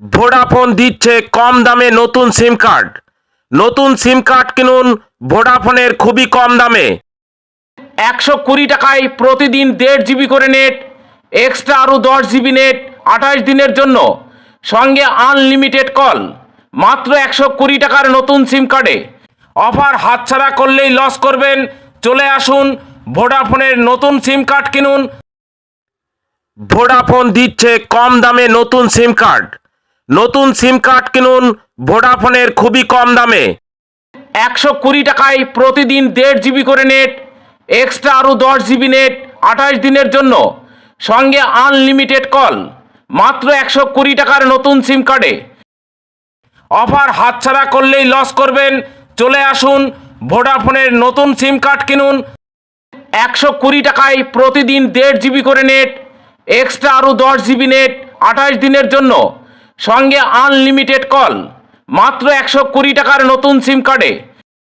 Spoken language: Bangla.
ভোডাফোন দিচ্ছে কম দামে নতুন সিম কার্ড নতুন সিম কার্ড কিনুন ভোডাফোনের খুবই কম দামে। একশো কুড়ি টাকায় প্রতিদিন দেড় জিবি করে নেট এক্সট্রা আরও দশ জিবি নেট আঠাশ দিনের জন্য। সঙ্গে আনলিমিটেড কল মাত্র একশো কুড়ি টাকার নতুন সিম কার্ডে অফার হাতছাড়া করলেই লস করবেন। চলে আসুন ভোডাফোনের নতুন সিম কার্ড কিনুন। ভোডাফোন দিচ্ছে কম দামে নতুন সিম কার্ড নতুন সিম কার্ড কিনুন ভোডাফোনের খুবই কম দামে। একশো কুড়ি টাকায় প্রতিদিন দেড় জিবি করে নেট, এক্সট্রা আরও দশ জিবি নেট আঠাশ দিনের জন্য। সঙ্গে আনলিমিটেড কল, মাত্র একশো কুড়ি টাকার নতুন সিম কার্ডে। অফার হাতছাড়া করলেই লস করবেন। চলে আসুন, ভোডাফোনের নতুন সিম কার্ড কিনুন। একশো কুড়ি টাকায় প্রতিদিন দেড় জিবি করে নেট, এক্সট্রা আরও দশ জিবি নেট আঠাশ দিনের জন্য। সঙ্গে আনলিমিটেড কল মাত্র একশো কুড়ি টাকার নতুন সিম কার্ডে